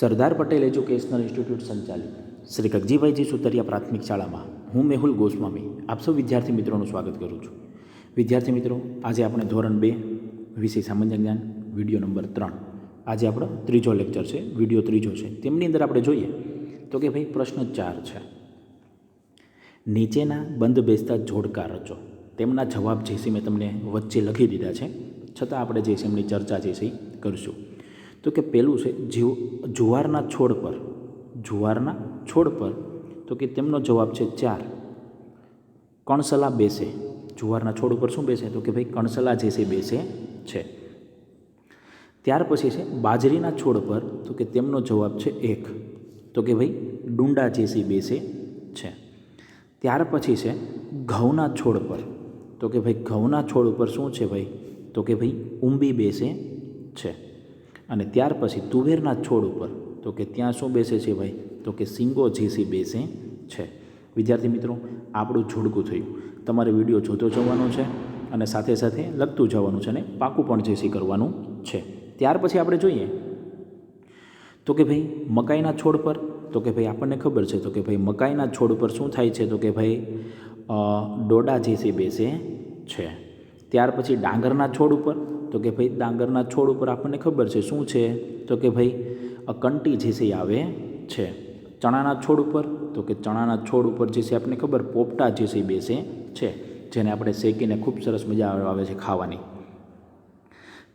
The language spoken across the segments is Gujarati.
સરદાર પટેલ એજ્યુકેશનલ ઇન્સ્ટિટ્યૂટ સંચાલિત. શ્રી કગજીભાઈજી સુતરિયા પ્રાથમિક શાળામાં હું મેહુલ ગોસ્વામી આપ સૌ વિદ્યાર્થી મિત્રોનું સ્વાગત કરું છું. વિદ્યાર્થી મિત્રો, આજે આપણે ધોરણ બે, વિષય સામાન્ય જ્ઞાન, વીડિયો નંબર ત્રણ. આજે આપણો ત્રીજો લેક્ચર છે, વીડિયો ત્રીજો છે. તેમની અંદર આપણે જોઈએ તો કે ભાઈ પ્રશ્ન ચાર છે. નીચેના બંધ બેસતા જોડકા રચો. તેમના જવાબ જે છે મેં તમને વચ્ચે લખી દીધા છે. છતાં આપણે જે છે એમની ચર્ચા જે છે કરીશું. તો કે પહેલું છે, જીવ, જુવારના છોડ પર. જુવારના છોડ પર. તો કે તેમનો જવાબ છે ચાર. કણસલા બેસે. જુવારના છોડ ઉપર શું બેસે? તો કે ભાઈ કણસલા જે છે બેસે છે. ત્યાર પછી છે, બાજરીના છોડ પર તો કે તેમનો જવાબ છે એક. તો કે ભાઈ ડુંડા જેસી બેસે છે. ત્યાર પછી છે, ઘઉંના છોડ પર. તો કે ભાઈ ઘઉંના છોડ ઉપર શું છે ભાઈ? તો કે ભાઈ ઊંબી બેસે છે. અને ત્યાર પછી તુવેરના છોડ ઉપર, તો કે ત્યાં શું બેસે છે ભાઈ? તો કે સિંગો જેસી બેસે છે. વિદ્યાર્થી મિત્રો, આપણું જોડકું થયું. તમારે વીડિયો જોતો જવાનો છે અને સાથે સાથે લખતું જવાનું છે અને પાકું પણ જેસી કરવાનું છે. ત્યાર પછી આપણે જોઈએ. તો કે ભાઈ, મકાઈના છોડ પર, તો કે ભાઈ આપણને ખબર છે, તો કે ભાઈ મકાઈના છોડ પર શું થાય છે? તો કે ભાઈ ડોડા જેસી બેસે છે. ત્યાર પછી ડાંગરના છોડ ઉપર તો કે ભાઈ ડાંગરના છોડ ઉપર આપણને ખબર છે શું છે? તો કે ભાઈ કંટી જે છે આવે છે. ચણાના છોડ ઉપર? તો કે ચણાના છોડ ઉપર જે છે આપણને ખબર પોપટા જે છે બેસે છે જેને આપણે શેકીને ખૂબ સરસ મજા આવે છે ખાવાની.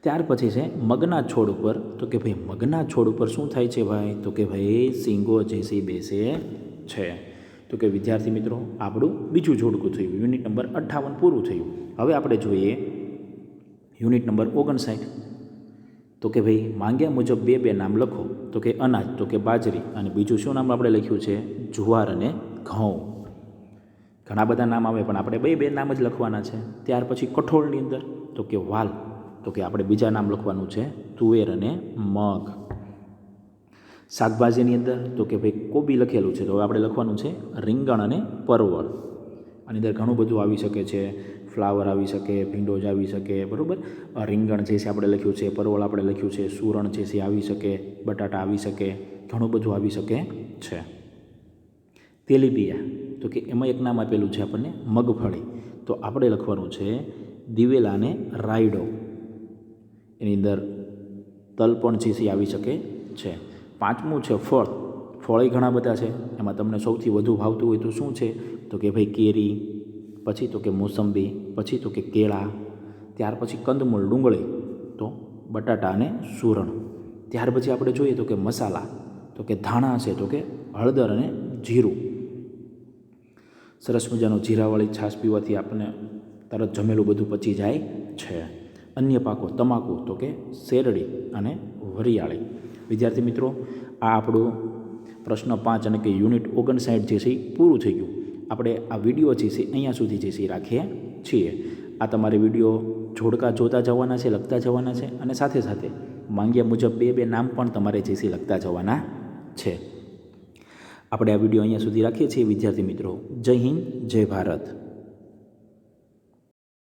ત્યાર પછી છે મગના છોડ ઉપર? તો કે ભાઈ મગના છોડ ઉપર શું થાય છે ભાઈ? તો કે ભાઈ સિંગો જે છે બેસે છે. તો કે વિદ્યાર્થી મિત્રો, આપણું બીજું જોડકું થયું. યુનિટ નંબર અઠ્ઠાવન પૂરું થયું. હવે આપણે જોઈએ યુનિટ નંબર ઓગણસાઠ. તો કે ભાઈ, માંગ્યા મુજબ બે બે નામ લખો. તો કે અનાજ, તો કે બાજરી. અને બીજું શું નામ આપણે લખ્યું છે? જુવાર અને ઘઉં. ઘણા બધા નામ આવે, પણ આપણે બે બે નામ જ લખવાના છે. ત્યાર પછી કઠોળની અંદર, તો કે વાલ. તો કે આપણે બીજા નામ લખવાનું છે, તુવેર અને મગ. શાકભાજીની અંદર, તો કે ભાઈ, કોબી લખેલું છે. તો હવે આપણે લખવાનું છે, રીંગણ અને પરવળ. આની અંદર ઘણું બધું આવી શકે છે. ફ્લાવર આવી શકે ભીંડોજ આવી શકે, બરાબર? રીંગણ જે છે આપણે લખ્યું છે પરવળ આપણે લખ્યું છે, સુરણ જે છે આવી શકે, બટાટા આવી શકે, ઘણું બધું આવી શકે છે. તેલીબિયા, તો કે એમાં એક નામ આપેલું છે આપણને, મગફળી. તો આપણે લખવાનું છે દિવેલા અને રાયડો. એની અંદર તલ પણ જે છે એ આવી શકે છે. પાંચમું છે ફળ. ફળે ઘણા બધા છે. એમાં તમને સૌથી વધુ ભાવતું હોય તો શું છે? તો કે ભાઈ કેરી, પછી તો કે મોસંબી પછી તો કે કેળા, ત્યાર પછી કંદમૂળ ડુંગળી, તો બટાટા અને સુરણ. ત્યાર પછી આપણે જોઈએ તો કે મસાલા, તો કે ધાણા છે તો કે હળદર અને જીરું. સરસ મજાનો જીરાવાળી છાશ પીવાથી આપણને તરત જમેલું બધું પચી જાય છે. અન્ય પાકો, તમાકુ, તો કે શેરડી અને વરિયાળી. વિદ્યાર્થી મિત્રો, આ આપણું પ્રશ્ન પાંચ અને કે યુનિટ ઓગણસાઠ જે છે એ પૂરું થઈ ગયું. આપણે આ વીડિયો જે છે અહીંયા સુધી જે છે રાખીએ છીએ. આ તમારે વીડિયો જોડકા જોતા જવાના છે, લખતા જવાના છે અને સાથે સાથે માંગ્યા મુજબ બે બે નામ પણ તમારે જે છે લખતા જવાના છે. આપણે આ વીડિયો અહીંયા સુધી રાખીએ છીએ. વિદ્યાર્થી મિત્રો, જય હિન્દ, જય ભારત.